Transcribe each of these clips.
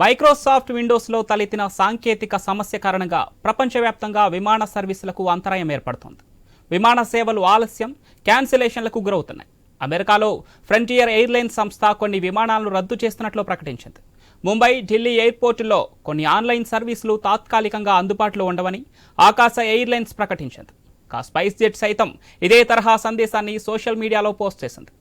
Microsoft విండోస్లో తలెత్తిన సాంకేతిక సమస్య కారణంగా ప్రపంచవ్యాప్తంగా విమాన సర్వీసులకు అంతరాయం ఏర్పడుతోంది. విమాన సేవలు ఆలస్యం క్యాన్సిలేషన్లకు గురవుతున్నాయి. అమెరికాలో ఫ్రంటియర్ ఎయిర్లైన్స్ సంస్థ కొన్ని విమానాలను రద్దు చేస్తున్నట్లు ప్రకటించింది. ముంబై ఢిల్లీ ఎయిర్పోర్టుల్లో కొన్ని ఆన్లైన్ సర్వీసులు తాత్కాలికంగా అందుబాటులో ఉండవని ఆకాశ ఎయిర్లైన్స్ ప్రకటించింది. కా స్పైస్ జెట్ సైతం ఇదే తరహా సందేశాన్ని సోషల్ మీడియాలో పోస్ట్ చేసింది.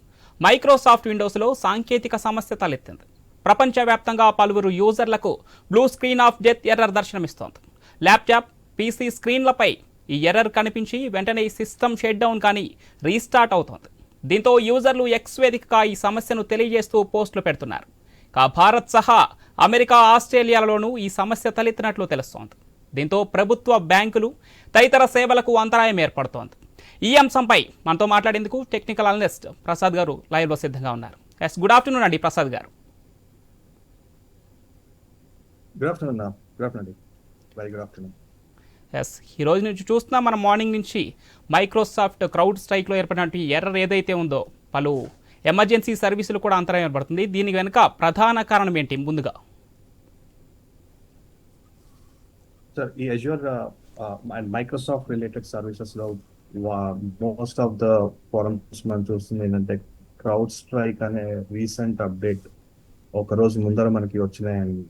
మైక్రోసాఫ్ట్ విండోస్లో సాంకేతిక సమస్య తలెత్తింది. ప్రపంచవ్యాప్తంగా పలువురు యూజర్లకు blue screen of death error దర్శనమిస్తోంది. Laptop PC స్క్రీన్లపై ఈ ఎర్రర్ కనిపించి వెంటనే ఈ సిస్టమ్ షట్ డౌన్ కానీ రీస్టార్ట్ అవుతోంది. దీంతో యూజర్లు ఎక్స్ వేదికగా ఈ సమస్యను తెలియజేస్తూ పోస్టులు పెడుతున్నారు. కా భారత్ సహా అమెరికా ఆస్ట్రేలియాలలోనూ ఈ సమస్య తలెత్తినట్లు తెలుస్తోంది. దీంతో ప్రభుత్వ బ్యాంకులు తదితర సేవలకు అంతరాయం ఏర్పడుతోంది. ఈ అంశంపై మనతో మాట్లాడేందుకు టెక్నికల్ అనలిస్ట్ ప్రసాద్ గారు లైవ్లో సిద్ధంగా ఉన్నారు. ఎస్ గుడ్ ఆఫ్టర్నూన్ అండి Prasad garu. Good afternoon good afternoon very good afternoon yes ఈ రోజు నుంచి చూస్తున్నాం మనం మార్నింగ్ నుంచి మైక్రోసాఫ్ట్ క్రౌడ్ స్ట్రైక్లో ఏర్పడినటువంటి ఎర్రర్ ఏదైతే ఉందో పలు ఎమర్జెన్సీ సర్వీసులు కూడా అంతరాయం ఏర్పడుతుంది. దీనికి వెనుక ప్రధాన కారణం ఏంటి? ముందుగా. సార్ ఈ అజ్యూర్ అండ్ మైక్రోసాఫ్ట్ రిలేటెడ్ సర్వీసెస్లో మోస్ట్ ఆఫ్ ద ఫారమ్స్ మనం చూస్తుంది ఏంటంటే క్రౌడ్ స్ట్రైక్ అనే రీసెంట్ అప్డేట్ ఒక రోజు ముందర మనకి వచ్చినాయండి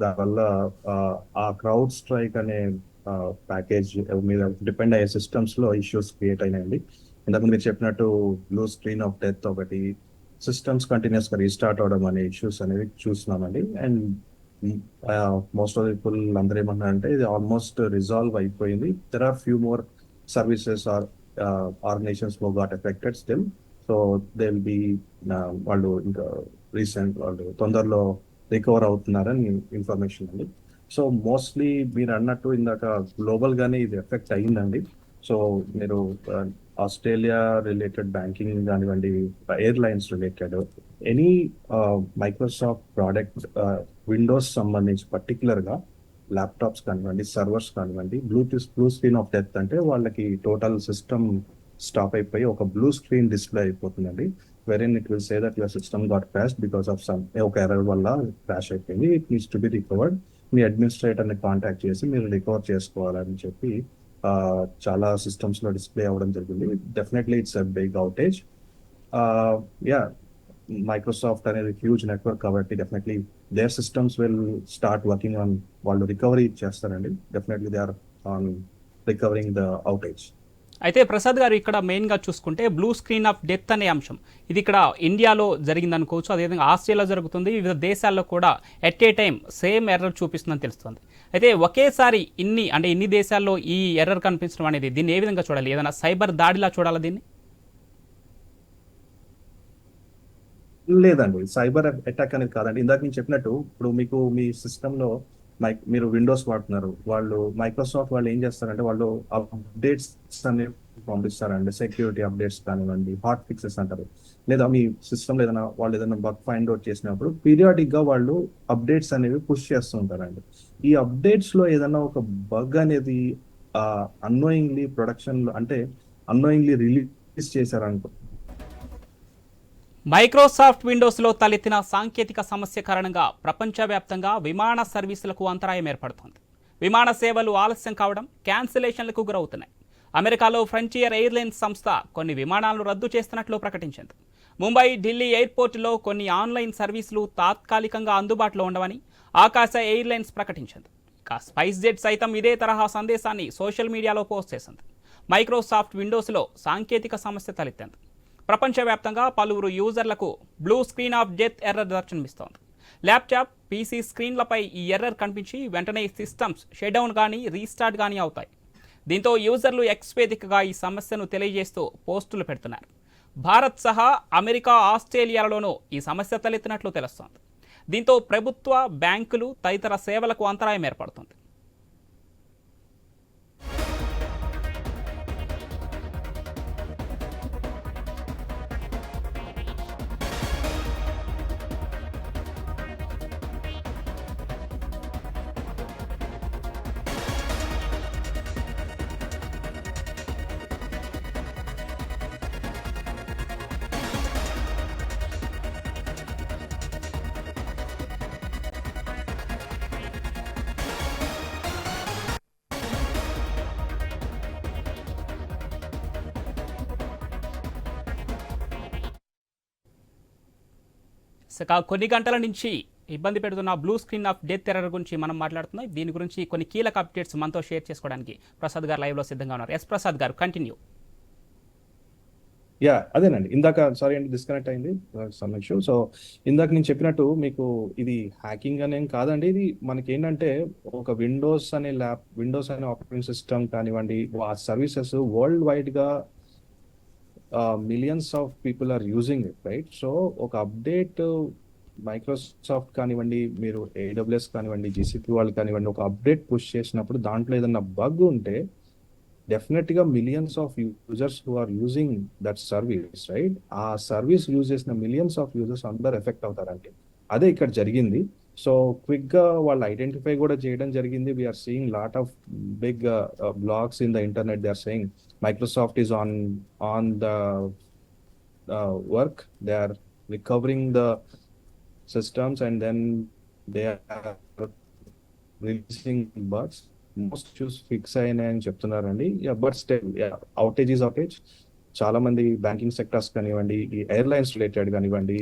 దానివల్ల ఆ క్రౌడ్ స్ట్రైక్ అనే ప్యాకేజ్ మీద డిపెండ్ అయ్యే సిస్టమ్స్లో ఇష్యూస్ క్రియేట్ అయినాయండి. ఇంతకు మీరు చెప్పినట్టు బ్లూ స్క్రీన్ ఆఫ్ డెత్ ఒకటి సిస్టమ్స్ కంటిన్యూస్గా రీస్టార్ట్ అవడం అనే ఇష్యూస్ అనేవి చూస్తున్నామండి. అండ్ మోస్ట్ ఆఫ్ పీపుల్ అందరూ ఏమన్నారంటే ఇది ఆల్మోస్ట్ రిజాల్వ్ అయిపోయింది. There are few more services are ఆర్గనైజేషన్స్లో got affected still so they will be వాళ్ళు ఇంకా రీసెంట్ వాళ్ళు తొందరలో రికవర్ అవుతున్నారని ఇన్ఫర్మేషన్ అండి. సో మోస్ట్లీ మీరు అన్నట్టు ఇందాక గ్లోబల్ గానే ఇది ఎఫెక్ట్ అయ్యిందండి సో మీరు ఆస్ట్రేలియా రిలేటెడ్ బ్యాంకింగ్ కానివ్వండి airlines related any Microsoft product Windows సంబంధించి పర్టికులర్గా ల్యాప్టాప్స్ కానివ్వండి సర్వర్స్ కానివ్వండి Bluetooth blue screen of death అంటే వాళ్ళకి టోటల్ సిస్టమ్ స్టాప్ అయిపోయి ఒక బ్లూ స్క్రీన్ డిస్ప్లే అయిపోతుందండి. Wherein it will say that your system got crash because of some ఒక ఎర్రర్ వల్ల క్రాష్ అయిపోయింది it needs to be recovered మీ అడ్మినిస్ట్రేటర్ని కాంటాక్ట్ చేసి మీరు రికవర్ చేసుకోవాలని చెప్పి ఆ, చాలా సిస్టమ్స్లో డిస్ప్లే అవ్వడం జరిగింది. Definitely it's a big outage ya Microsoft అనేది హ్యూజ్ నెట్వర్క్ కాబట్టి definitely their systems will start working on వాళ్ళు రికవరీ చేస్తారండి. Definitely they are on recovering the outage అయితే ప్రసాద్ గారు ఇక్కడ మెయిన్గా చూసుకుంటే బ్లూ స్క్రీన్ ఆఫ్ డెత్ అనే అంశం. ఇది ఇక్కడ ఇండియాలో జరిగింది అనుకోవచ్చు అదేవిధంగా ఆస్ట్రేలియాలో జరుగుతుంది. వివిధ దేశాల్లో కూడా at a time same error చూపిస్తుందని తెలుస్తుంది. అయితే ఒకేసారి ఇన్ని అంటే ఇన్ని దేశాల్లో ఈ ఎర్రర్ కనిపించడం అనేది దీన్ని ఏ విధంగా చూడాలి? ఏదైనా సైబర్ దాడిలా చూడాలా దీన్ని? లేదండి. సైబర్ అటాక్ అనేది కాదండి. ఇందాక నేను చెప్పినట్టు ఇప్పుడు మీకు మీ సిస్టంలో మైక్ మీరు విండోస్ వాడుతున్నారు. వాళ్ళు మైక్రోసాఫ్ట్ వాళ్ళు ఏం చేస్తారంటే వాళ్ళు అప్డేట్స్ అనేవి పంపిస్తారండి. సెక్యూరిటీ అప్డేట్స్ కానివ్వండి హాట్ ఫిక్సెస్ అంటారు. లేదా మీ సిస్టమ్ ఏదైనా వాళ్ళు ఏదైనా బగ్ ఫైండ్ అవుట్ చేసినప్పుడు పీరియాడిక్గా వాళ్ళు అప్డేట్స్ అనేవి పుష్ చేస్తుంటారండి ఈ అప్డేట్స్లో ఏదైనా ఒక బగ్ అనేది అన్నోయింగ్లీ ప్రొడక్షన్ అంటే అన్నోయింగ్లీ రిలీజ్ చేశారనుకో మైక్రోసాఫ్ట్ విండోస్లో తలెత్తిన సాంకేతిక సమస్య కారణంగా ప్రపంచవ్యాప్తంగా విమాన సర్వీసులకు అంతరాయం ఏర్పడుతోంది. విమాన సేవలు ఆలస్యం కావడం క్యాన్సిలేషన్లకు గురవుతున్నాయి. అమెరికాలో ఫ్రంటియర్ ఎయిర్లైన్స్ సంస్థ కొన్ని విమానాలను రద్దు చేస్తున్నట్లు ప్రకటించింది. ముంబై ఢిల్లీ ఎయిర్పోర్టులో కొన్ని ఆన్లైన్ సర్వీసులు తాత్కాలికంగా అందుబాటులో ఉండవని ఆకాశ ఎయిర్లైన్స్ ప్రకటించింది. ఇక స్పైస్ జెట్ సైతం ఇదే తరహా సందేశాన్ని సోషల్ మీడియాలో పోస్ట్ చేసింది. మైక్రోసాఫ్ట్ విండోస్లో సాంకేతిక సమస్య తలెత్తింది. ప్రపంచవ్యాప్తంగా పలువురు యూజర్లకు blue screen of death error దర్శనమిస్తోంది laptop PC స్క్రీన్లపై ఈ ఎర్రర్ కనిపించి వెంటనే సిస్టమ్స్ షెడౌన్ కానీ రీస్టార్ట్ కానీ అవుతాయి. దీంతో యూజర్లు ఎక్స్ వేదికగా ఈ సమస్యను తెలియజేస్తూ పోస్టులు పెడుతున్నారు. భారత్ సహా అమెరికా ఆస్ట్రేలియాలలోనూ ఈ సమస్య తలెత్తినట్లు తెలుస్తోంది. దీంతో ప్రభుత్వ బ్యాంకులు తదితర సేవలకు అంతరాయం ఏర్పడుతుంది. కొన్ని గంటల నుంచి ఇబ్బంది పెడుతున్న blue screen of death error గురించి మనం మాట్లాడుతున్నాం. దీని గురించి కొన్ని కీలక అప్డేట్స్ మనతో షేర్ చేసుకోవడానికి ప్రసాద్ గారు లైవ్లో సిద్ధంగా ఉన్నారు. ఎస్ ప్రసాద్ గారు కంటిన్యూ యా అదేనండి. ఇందాక సారీ అండి డిస్కనెక్ట్ అయింది. సమ్ ఇష్యూ సో ఇందాక నేను చెప్పినట్టు మీకు ఇది హ్యాకింగ్ అనేం కాదండి. ఇది మనకి ఏంటంటే ఒక విండోస్ అనే ల్యాప్ విండోస్ అనే ఆపరేటింగ్ సిస్టమ్ కానివ్వండి ఆ సర్వీసెస్ వరల్డ్ వైడ్గా millions of people are using it right so ఒక అప్డేట్ మైక్రోసాఫ్ట్ కానివ్వండి మీరు ఏడబ్ల్యూఎస్ కానివ్వండి జీసీపీ వాళ్ళు కానివ్వండి ఒక అప్డేట్ పుష్ చేసినప్పుడు దాంట్లో ఏదైనా బగ్ ఉంటే డెఫినెట్గా millions of users who are using that service right ఆ సర్వీస్ యూజ్ చేసిన మిలియన్స్ ఆఫ్ యూజర్స్ అందరు ఎఫెక్ట్ అవుతారండి అదే ఇక్కడ జరిగింది. సో క్విక్గా వాళ్ళు ఐడెంటిఫై కూడా చేయడం జరిగింది. We are seeing lot of big blogs in the internet they are saying Microsoft is on on the work they are recovering the systems and then they are releasing birds most issues fix అయినాయని చెప్తున్నారండి. But still outage is outage చాలా మంది banking sectors కానివ్వండి ఈ airlines related కానివ్వండి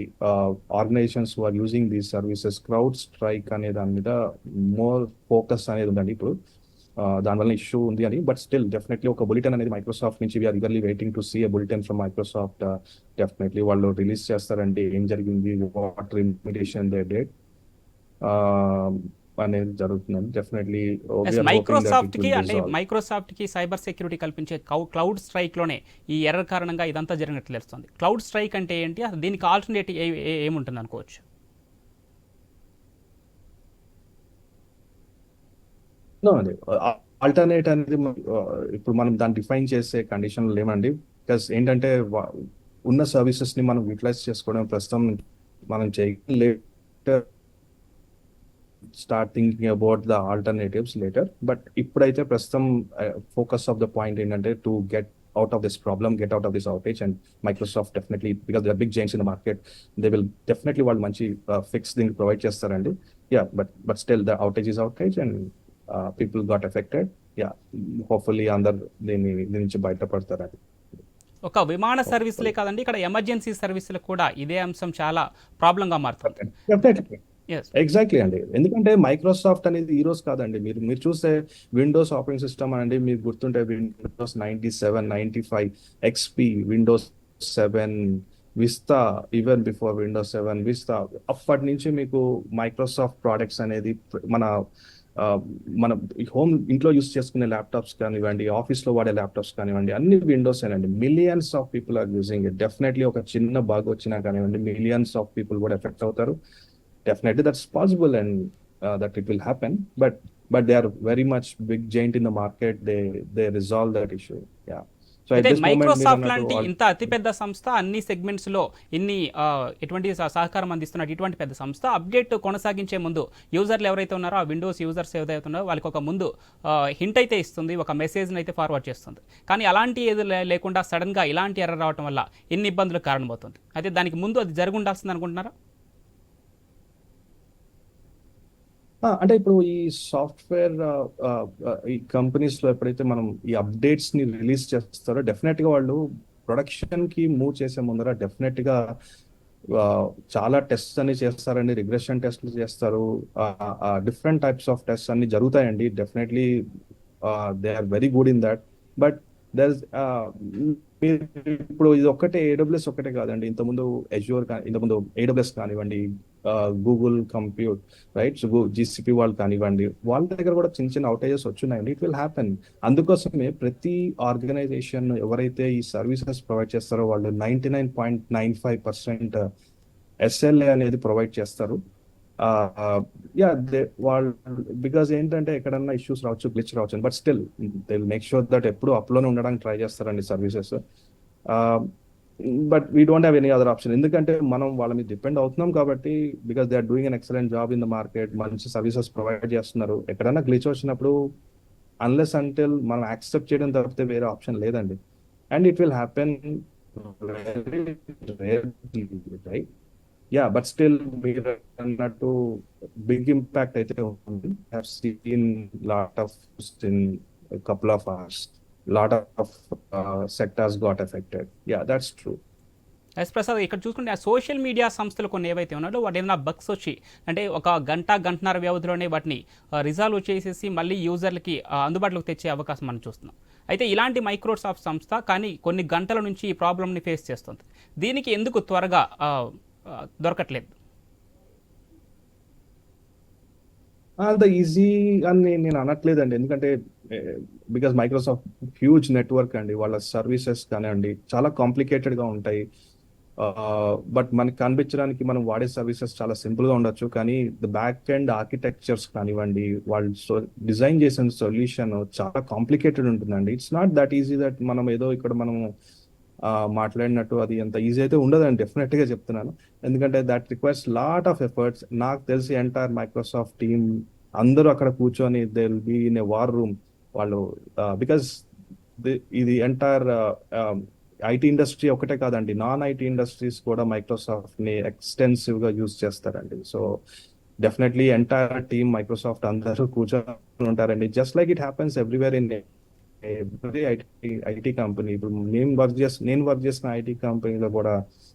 organizations are using these services CrowdStrike అనే దాని మీద more focus అనేది ఉందండి ఇప్పుడు. దానివల్ల ఇష్యూ ఉంది అని బట్ స్టిల్ డెఫినెట్లీ ఒక బులెటిన్ అనేది మైక్రోసాఫ్ట్ నుంచి we are eagerly waiting to see a bulletin from Microsoft definitely వాళ్ళు రిలీజ్ చేస్తారండి ఏం జరిగింది వాట్ రిమిటేషన్ దే డేట్ అనేది జరుగుతుందండి. డెఫినెట్లీ మైక్రోసాఫ్ట్కి అంటే మైక్రోసాఫ్ట్కి సైబర్ సెక్యూరిటీ కల్పించే క్లౌడ్ స్ట్రైక్లోనే ఈ ఎర్రర్ కారణంగా ఇదంతా జరిగినట్లు తెలుస్తుంది. క్లౌడ్ స్ట్రైక్ అంటే ఏంటి? అసలు దీనికి ఆల్టర్నేటివ్ ఏముంటుంది అనుకోవచ్చు? అండి ఆల్టర్నేట్ అనేది ఇప్పుడు మనం దాన్ని డిఫైన్ చేసే కండిషన్ లేమండి. బికాస్ ఏంటంటే ఉన్న సర్వీసెస్ని మనం యూటిలైజ్ చేసుకోవడం ప్రస్తుతం మనం చేయలేటర్ start thinking about the alternatives later but ఇప్పుడైతే ప్రస్తుతం ఫోకస్ ఆఫ్ ద పాయింట్ ఏంటంటే to get out of this problem get out of this outage and Microsoft definitely because the big giants in market they will definitely వాళ్ళు మంచి fix దీనికి provide చేస్తారండి. Ya but but still the outage is outage and people got affected ya hopefully అందరు దీని దీని నుంచి బయటపడతారని ఒక విమాన సర్వీసులే కాదండి ఇక్కడ ఎమర్జెన్సీ సర్వీసులకు కూడా ఇదే అంశం చాలా ప్రాబ్లంగా మారుతుంది. ఎగ్జాక్ట్లీ అండి. ఎందుకంటే మైక్రోసాఫ్ట్ అనేది ఈ రోజు కాదండి. మీరు మీరు చూస్తే విండోస్ ఆపరేటింగ్ సిస్టమ్ అండి మీరు గుర్తుంటే Windows ninety seven ninety five XP Windows seven Vista even before Windows seven Vista అప్పటి నుంచి మీకు మైక్రోసాఫ్ట్ ప్రోడక్ట్స్ అనేది మన మన హోమ్ ఇంట్లో యూస్ చేసుకునే ల్యాప్టాప్స్ కానివ్వండి ఆఫీస్లో వాడే ల్యాప్టాప్స్ కానివ్వండి అన్ని విండోస్ అండి millions of people are using it definitely ఒక చిన్న బాగ్ వచ్చినా కానివ్వండి మిలియన్స్ ఆఫ్ పీపుల్ కూడా ఎఫెక్ట్ అవుతారు. Definitely that's possible and that it will happen but but they are very much big giant in the market they they resolve that issue ya అయితే Microsoft లాంటి ఇంత అతిపెద్ద సంస్థ అన్ని సెగ్మెంట్స్లో ఇన్ని ఎటువంటి సహకారం అందిస్తున్నట్టు ఇటువంటి పెద్ద సంస్థ అప్డేట్ కొనసాగించే ముందు యూజర్లు ఎవరైతే ఉన్నారో ఆ విండోస్ యూజర్స్ ఏదైతే ఉన్నారో వాళ్ళకి ఒక ముందు హింట్ అయితే ఇస్తుంది ఒక మెసేజ్ని అయితే ఫార్వర్డ్ చేస్తుంది. కానీ అలాంటి ఏది లేకుండా సడన్గా ఇలాంటి ఎర్ర రావడం వల్ల ఎన్ని ఇబ్బందులు కారణమవుతుంది. అయితే దానికి ముందు అది జరిగి ఉండాల్సింది అనుకుంటున్నారా? అంటే ఇప్పుడు ఈ సాఫ్ట్వేర్ ఈ కంపెనీస్లో ఎప్పుడైతే మనం ఈ అప్డేట్స్ని రిలీజ్ చేస్తారో డెఫినెట్గా వాళ్ళు ప్రొడక్షన్కి మూవ్ చేసే ముందర డెఫినెట్గా చాలా టెస్ట్ అన్ని చేస్తారండి. రిగ్రెషన్ టెస్ట్లు చేస్తారు. డిఫరెంట్ టైప్స్ ఆఫ్ టెస్ట్ అన్ని జరుగుతాయండి. Definitely they are very good in that. But there ఇప్పుడు ఇది ఒక్కటే ఏడబ్ల్యూఎస్ ఒక్కటే కాదండి. ఇంతకుముందు ఎజ్యూర్ ఇంతకుముందు ఏడబ్ల్యూఎస్ కానివ్వండి గూగుల్ కంప్యూట్ రైట్ జీసీపీ వాళ్ళు కానివ్వండి వాళ్ళ దగ్గర కూడా చిన్న చిన్న అవుటేజెస్ వచ్చినాయండి. ఇట్ విల్ హ్యాపెన్ అందుకోసమే ప్రతి ఆర్గనైజేషన్ ఎవరైతే ఈ సర్వీసెస్ ప్రొవైడ్ చేస్తారో వాళ్ళు ninety nine point nine five percent SLA అనేది ప్రొవైడ్ చేస్తారు. యా దే వాళ్ళు బికాజ్ ఏంటంటే ఎక్కడన్నా ఇష్యూస్ రావచ్చు గ్లిచ్ రావచ్చు but still they make sure that ఎప్పుడు అప్లోనే ఉండడానికి ట్రై చేస్తారండి services but we don't have any other option ఎందుకంటే మనం వాళ్ళ మీద డిపెండ్ అవుతున్నాం కాబట్టి because they are doing an excellent job in the market మంచి సర్వీసెస్ ప్రొవైడ్ చేస్తున్నారు. ఎక్కడైనా గ్లిచ్ వచ్చినప్పుడు అన్లెస్ అంటిల్ మనం యాక్సెప్ట్ చేయడం తప్పితే వేరే ఆప్షన్ లేదండి. And it will happen right ya but still మీరు అన్నట్టు బిగ్ ఇంపాక్ట్ అయితే ఉంది. Have seen lot of in couple of hours lot of sectors got affected ya that's true yes Prasad ఇక్కడ చూసుకుంటే ఆ సోషల్ మీడియా సంస్థలు కొన్ని ఏవైతే ఉన్నాయో వాటి ఏదైనా బగ్స్ వచ్చి అంటే ఒక గంట గంటన్నర వ్యవధిలోనే వాటిని రిజాల్వ్ చేసేసి మళ్ళీ యూజర్లకి అందుబాటులోకి తెచ్చే అవకాశం మనం చూస్తున్నాం. అయితే ఇలాంటి మైక్రోసాఫ్ట్ సంస్థ కానీ కొన్ని గంటల నుంచి ఈ ప్రాబ్లమ్ని ఫేస్ చేస్తుంది. దీనికి ఎందుకు త్వరగా దొరకట్లేదు? అంత ఈజీ అని నేను- అనట్లేదండి. ఎందుకంటే బికాస్ మైక్రోసాఫ్ట్ హ్యూజ్ నెట్వర్క్ అండి. వాళ్ళ సర్వీసెస్ కానివ్వండి చాలా కాంప్లికేటెడ్గా ఉంటాయి బట్ మనకి కనిపించడానికి మనం వాడే సర్వీసెస్ చాలా సింపుల్గా ఉండొచ్చు. కానీ ద బ్యాక్ అండ్ ఆర్కిటెక్చర్స్ కానివ్వండి వాళ్ళు సో డిజైన్ చేసిన సొల్యూషన్ చాలా కాంప్లికేటెడ్ ఉంటుందండి. It's not that easy that మనం ఏదో ఇక్కడ మనం మాట్లాడినట్టు అది అంత ఈజీ అయితే ఉండదని డెఫినెట్గా చెప్తున్నాను. ఎందుకంటే that requires lot of efforts నాకు తెలిసి ఎంటైర్ మైక్రోసాఫ్ట్ టీమ్ అందరూ అక్కడ కూర్చొని they will be in a war room వాళ్ళు బికాస్ ఇది ఎంటైర్ ఐటీ ఇండస్ట్రీ ఒకటే కాదండి. నాన్ ఐటీ ఇండస్ట్రీస్ కూడా మైక్రోసాఫ్ట్ని ఎక్స్టెన్సివ్గా యూజ్ చేస్తారండి. So definitely entire team Microsoft అందరూ కూర్చొని ఉంటారండి. Just like it happens everywhere in every IT IT company. ఇప్పుడు మేము వర్క్ చేస్తు నేను వర్క్ చేసిన ఐటీ కంపెనీలో కూడా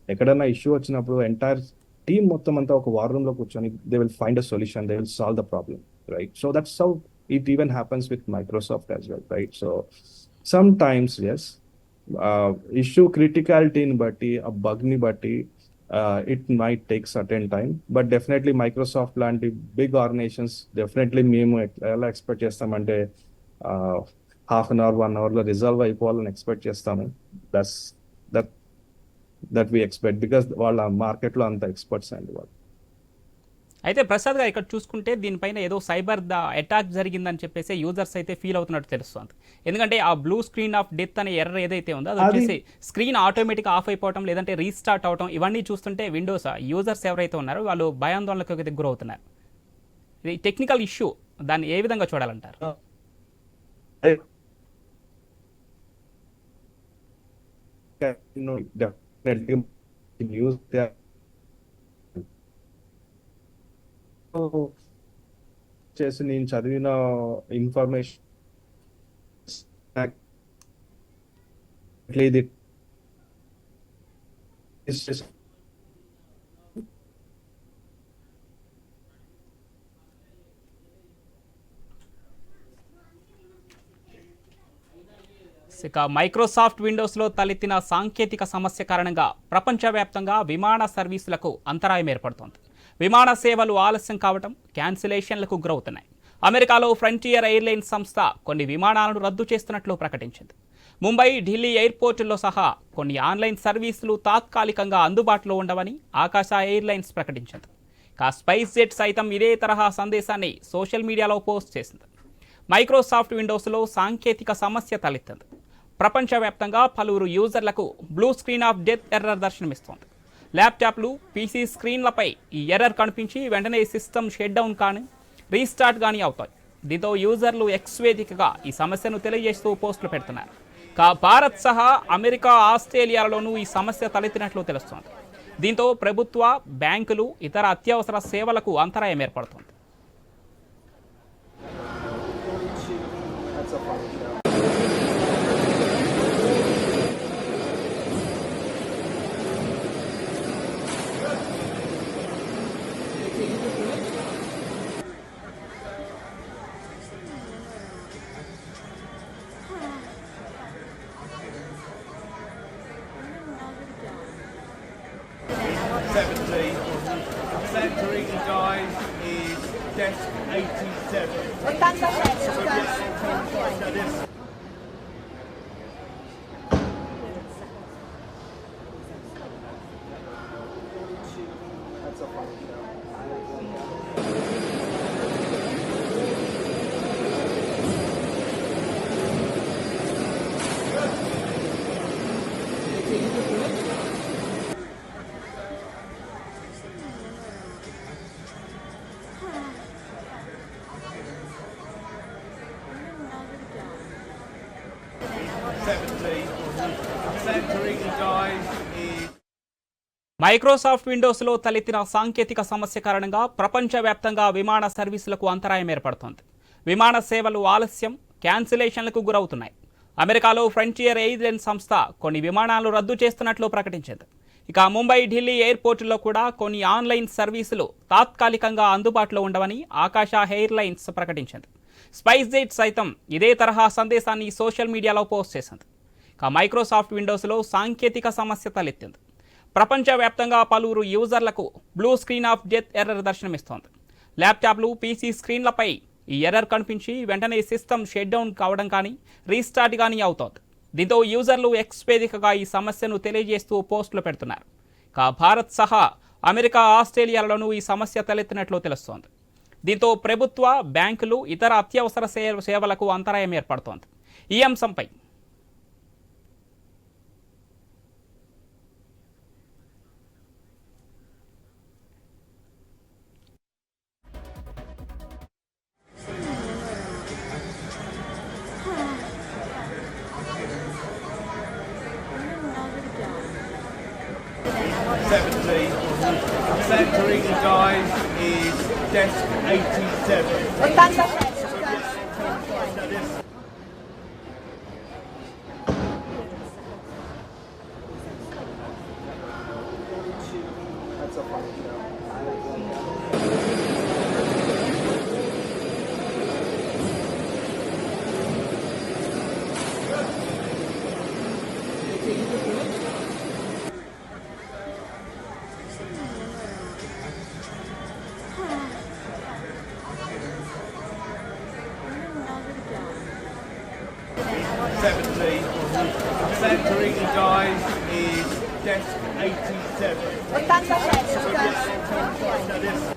ఎక్కడైనా ఇష్యూ వచ్చినప్పుడు ఎంటైర్ టీమ్ మొత్తం అంతా ఒక వార్ రూమ్లో కూర్చొని they will find a solution they will solve the problem right so that's how it even happens with Microsoft as well right so sometimes yes issue క్రిటికాలిటీని బట్టి ఆ బగ్ని బట్టి it might take certain time but definitely Microsoft లాంటి big organisations definitely మేము ఎలా expect చేస్తామంటే half an hour one అవర్లో resolve అయిపోవాలని ఎక్స్పెక్ట్ చేస్తాము. That's that that we expect because వాళ్ళ మార్కెట్లో అంత ఎక్స్పర్ట్స్ అండి వాళ్ళు. అయితే ప్రసాద్ గారు ఇక్కడ చూసుకుంటే దీనిపైన ఏదో సైబర్ ద అటాక్ జరిగిందని చెప్పేసి యూజర్స్ అయితే ఫీల్ అవుతున్నట్టు తెలుస్తుంది. ఎందుకంటే ఆ బ్లూ స్క్రీన్ ఆఫ్ డెత్ అనే ఎర్ర ఏదైతే ఉందో అది అది- వచ్చేసి స్క్రీన్ ఆటోమేటిక్ ఆఫ్ అయిపోవటం లేదంటే రీస్టార్ట్ అవటం ఇవన్నీ చూస్తుంటే విండోస్ యూజర్స్ ఎవరైతే ఉన్నారో వాళ్ళు భయాందోళనకు అయితే గురవుతున్నారు. ఇది టెక్నికల్ ఇష్యూ దాన్ని ఏ విధంగా చూడాలంటారు? న్యూస్ చేసి నేను చదివిన ఇన్ఫర్మేషన్ ఇది ఇక మైక్రోసాఫ్ట్ విండోస్లో తలెత్తిన సాంకేతిక సమస్య కారణంగా ప్రపంచవ్యాప్తంగా విమాన సర్వీసులకు అంతరాయం ఏర్పడుతోంది. విమాన సేవలు ఆలస్యం కావడం క్యాన్సిలేషన్లకు గురవుతున్నాయి. అమెరికాలో ఫ్రంటియర్ ఎయిర్లైన్స్ సంస్థ కొన్ని విమానాలను రద్దు చేస్తున్నట్లు ప్రకటించింది. ముంబై ఢిల్లీ ఎయిర్పోర్టుల్లో సహా కొన్ని ఆన్లైన్ సర్వీసులు తాత్కాలికంగా అందుబాటులో ఉండవని ఆకాశ ఎయిర్లైన్స్ ప్రకటించింది. ఇక స్పైస్ జెట్ సైతం ఇదే తరహా సందేశాన్ని సోషల్ మీడియాలో పోస్ట్ చేసింది. మైక్రోసాఫ్ట్ విండోస్లో సాంకేతిక సమస్య తలెత్తింది. ప్రపంచవ్యాప్తంగా పలువురు యూజర్లకు blue screen of death error దర్శనమిస్తోంది. ల్యాప్టాప్లు పీసీ స్క్రీన్లపై ఈ ఎర్రర్ కనిపించి వెంటనే సిస్టమ్ షట్ డౌన్ కానీ రీస్టార్ట్ కానీ అవుతాయి. దీంతో యూజర్లు ఎక్స్ వేదికగా ఈ సమస్యను తెలియజేస్తూ పోస్టులు పెడుతున్నారు. కా భారత్ సహా అమెరికా ఆస్ట్రేలియాలలోనూ ఈ సమస్య తలెత్తినట్లు తెలుస్తోంది. దీంతో ప్రభుత్వ బ్యాంకులు ఇతర అత్యవసర సేవలకు అంతరాయం ఏర్పడుతోంది. desk 87. మైక్రోసాఫ్ట్ విండోస్లో తలెత్తిన సాంకేతిక సమస్య కారణంగా ప్రపంచవ్యాప్తంగా విమాన సర్వీసులకు అంతరాయం ఏర్పడుతోంది. విమాన సేవలు ఆలస్యం క్యాన్సిలేషన్లకు గురవుతున్నాయి. అమెరికాలో ఫ్రంటియర్ ఎయిర్లైన్ సంస్థ కొన్ని విమానాలు రద్దు చేస్తున్నట్లు ప్రకటించింది. ఇక ముంబై ఢిల్లీ ఎయిర్పోర్టులో కూడా కొన్ని ఆన్లైన్ సర్వీసులు తాత్కాలికంగా అందుబాటులో ఉండవని ఆకాశ ఎయిర్లైన్స్ ప్రకటించింది. స్పైస్ జెట్ సైతం ఇదే తరహా సందేశాన్ని సోషల్ మీడియాలో పోస్ట్ చేసింది. ఇక మైక్రోసాఫ్ట్ విండోస్లో సాంకేతిక సమస్య తలెత్తింది. ప్రపంచవ్యాప్తంగా పలువురు యూజర్లకు blue screen of death error దర్శనమిస్తోంది. ల్యాప్టాప్లు పీసీ స్క్రీన్లపై ఈ ఎర్రర్ కనిపించి వెంటనే సిస్టమ్ షట్ డౌన్ కావడం కానీ రీస్టార్ట్ కానీ అవుతోంది. దీంతో యూజర్లు ఎక్స్పేదికగా ఈ సమస్యను తెలియజేస్తూ పోస్టులు పెడుతున్నారు. ఇక భారత్ సహా అమెరికా ఆస్ట్రేలియాలోనూ ఈ సమస్య తలెత్తినట్లు తెలుస్తోంది. దీంతో ప్రభుత్వ బ్యాంకులు ఇతర అత్యవసర సే- సేవలకు అంతరాయం ఏర్పడుతోంది. ఈ అంశంపై is desk 70. Consent to reading guys is desk 87. So, yeah,